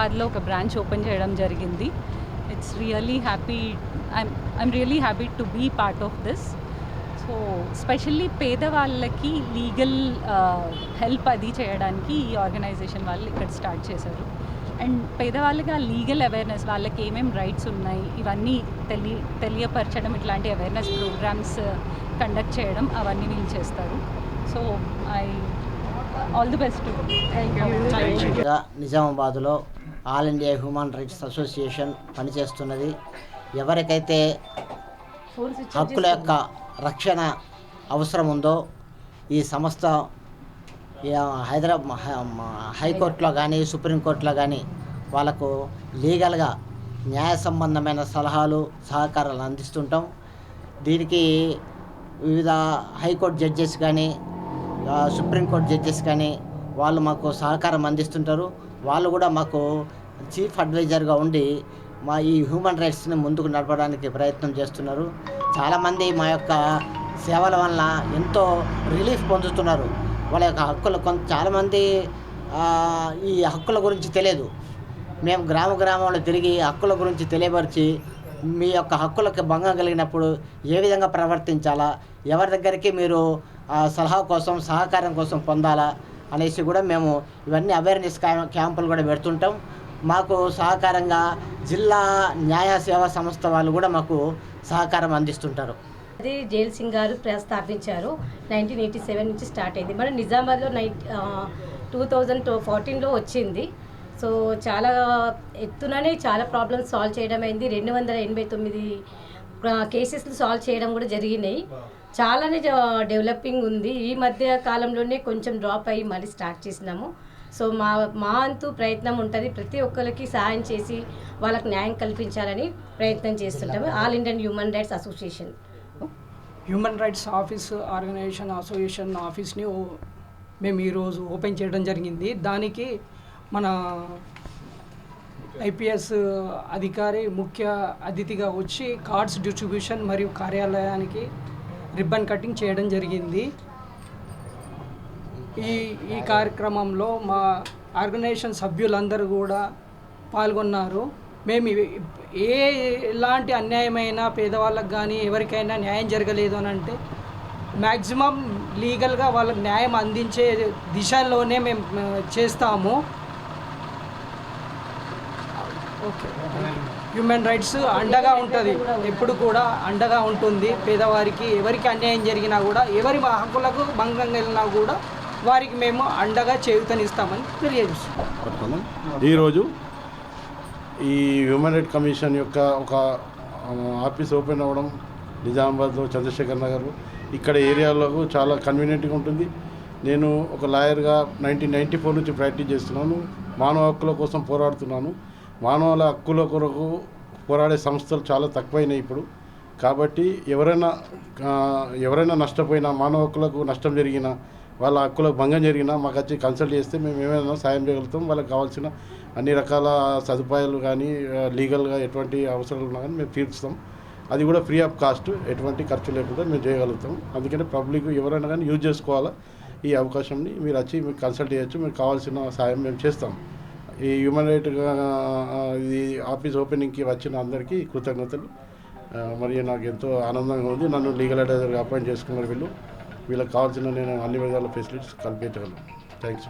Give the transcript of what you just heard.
హైదరాబాద్లో ఒక branch open చేయడం జరిగింది. It's really happy I'm I'm really happy to be part of this so specially పేదవాళ్ళకి legal help uh, అది చేయడానికి ఈ ఆర్గనైజేషన్ వాళ్ళు ఇక్కడ స్టార్ట్ చేశారు. అండ్ పేదవాళ్ళకి ఆ లీగల్ అవేర్నెస్ వాళ్ళకి ఏమేమి రైట్స్ ఉన్నాయి ఇవన్నీ తెలి తెలియపరచడం ఇట్లాంటి అవేర్నెస్ ప్రోగ్రామ్స్ కండక్ట్ చేయడం అవన్నీ వీళ్ళు చేస్తారు. So I all the best నిజామాబాద్లో all India human rights association పనిచేస్తున్నది. ఎవరికైతే హక్కుల యొక్క రక్షణ అవసరం ఉందో ఈ సంస్థ హైదరాబాద్ హైకోర్టులో కానీ సుప్రీంకోర్టులో కానీ వాళ్ళకు లీగల్గా న్యాయ సంబంధమైన సలహాలు సహకారాలు అందిస్తుంటాం. దీనికి వివిధ హైకోర్టు జడ్జెస్ కానీ సుప్రీంకోర్టు జడ్జెస్ కానీ వాళ్ళు మాకు సహకారం అందిస్తుంటారు. వాళ్ళు కూడా మాకు చీఫ్ అడ్వైజర్గా ఉండి మా ఈ హ్యూమన్ రైట్స్ని ముందుకు నడపడానికి ప్రయత్నం చేస్తున్నారు. చాలామంది మా యొక్క సేవల వలన ఎంతో రిలీఫ్ పొందుతున్నారు. వాళ్ళ యొక్క హక్కులు కొంత చాలామంది ఈ హక్కుల గురించి తెలియదు. మేము గ్రామ గ్రామంలో తిరిగి హక్కుల గురించి తెలియపరిచి మీ యొక్క హక్కులకు భంగం కలిగినప్పుడు ఏ విధంగా ప్రవర్తించాలా? ఎవరి దగ్గరికి మీరు సలహా కోసం సహకారం కోసం పొందాలా అనేసి కూడా మేము ఇవన్నీ అవేర్నెస్ క్యాంపులు కూడా పెడుతుంటాం. మాకు సహకారంగా జిల్లా న్యాయ సేవా సంస్థ వాళ్ళు కూడా మాకు సహకారం అందిస్తుంటారు. అది జైల్ సింగ్ గారు ప్రస్థాపించారు నైన్టీన్ ఎయిటీ సెవెన్ నుంచి స్టార్ట్ అయింది. మన నిజామాబాద్లో నైన్ టూ థౌజండ్ ఫోర్టీన్లో వచ్చింది. సో చాలా ఎత్తుననే చాలా ప్రాబ్లమ్స్ సాల్వ్ చేయడం అయింది రెండు వందల ఎనభై తొమ్మిది కేసెస్ సాల్వ్ చేయడం కూడా జరిగినాయి. చాలానే డెవలపింగ్ ఉంది. ఈ మధ్య కాలంలోనే కొంచెం డ్రాప్ అయ్యి మళ్ళీ స్టార్ట్ చేసినాము. సో మా మా అంతు ప్రయత్నం ఉంటుంది. ప్రతి ఒక్కరికి సహాయం చేసి వాళ్ళకి న్యాయం కల్పించాలని ప్రయత్నం చేస్తుంటాము. All Indian human rights association human rights office organisation association ఆఫీస్ని మేము ఈరోజు ఓపెన్ చేయడం జరిగింది. దానికి మన ఐపీఎస్ అధికారి ముఖ్య అతిథిగా వచ్చి కార్డ్స్ డిస్ట్రిబ్యూషన్ మరియు కార్యాలయానికి రిబ్బన్ కటింగ్ చేయడం జరిగింది. ఈ ఈ కార్యక్రమంలో మా ఆర్గనైజేషన్ సభ్యులందరూ కూడా పాల్గొన్నారు. మేము ఏ ఎలాంటి అన్యాయమైన పేదవాళ్ళకి కానీ ఎవరికైనా న్యాయం జరగలేదు అని అంటే మ్యాక్సిమం లీగల్గా వాళ్ళకి న్యాయం అందించే దిశలోనే మేము చేస్తాము. ఓకే హ్యూమన్ రైట్స్ అండగా ఉంటుంది. ఎప్పుడు కూడా అండగా ఉంటుంది. పేదవారికి ఎవరికి అన్యాయం జరిగినా కూడా ఎవరి హక్కులకు భంగం కలిగినా కూడా వారికి మేము అండగా చేయుతనిస్తామని తెలియజేస్తున్నాం. ఈరోజు ఈ హ్యూమన్ రైట్ కమిషన్ యొక్క ఒక ఆఫీస్ ఓపెన్ అవ్వడం నిజామాబాద్లో చంద్రశేఖర్ నగర్. ఇక్కడ ఏరియాలో చాలా కన్వీనియంట్గా ఉంటుంది. నేను ఒక లాయర్గా నైన్టీన్ నైంటీ ఫోర్ నుంచి ప్రాక్టీస్ చేస్తున్నాను. మానవ హక్కుల కోసం పోరాడుతున్నాను. మానవుల హక్కుల కొరకు పోరాడే సంస్థలు చాలా తక్కువైనాయి ఇప్పుడు. కాబట్టి ఎవరైనా ఎవరైనా నష్టపోయినా మానవ హక్కులకు నష్టం జరిగినా వాళ్ళ హక్కులకు భంగం జరిగినా మాకు వచ్చి కన్సల్ట్ చేస్తే మేము ఏమైనా సాయం చేయగలుగుతాం. వాళ్ళకి కావాల్సిన అన్ని రకాల సదుపాయాలు కానీ లీగల్గా ఎటువంటి అవసరాలు ఉన్నా కానీ మేము తీర్చుతాం. అది కూడా ఫ్రీ ఆఫ్ కాస్ట్ ఎటువంటి ఖర్చు లేకుండా మేము చేయగలుగుతాం. అందుకని పబ్లిక్ ఎవరైనా కానీ యూజ్ చేసుకోవాలా ఈ అవకాశంని. మీరు వచ్చి మీకు కన్సల్ట్ చేయొచ్చు. మీకు కావాల్సిన సాయం మేము చేస్తాం. ఈ హ్యూమన్ రైట్ ఇది ఆఫీస్ ఓపెనింగ్కి వచ్చిన అందరికీ కృతజ్ఞతలు. మరి నాకు ఎంతో ఆనందంగా ఉంది. నన్ను లీగల్ అడ్వైజర్గా అపాయింట్ చేసుకున్నారు వీళ్ళు. వీళ్ళకి కావాల్సిన నేను అన్ని విధాల ఫెసిలిటీస్ కల్పించగలను. థ్యాంక్స్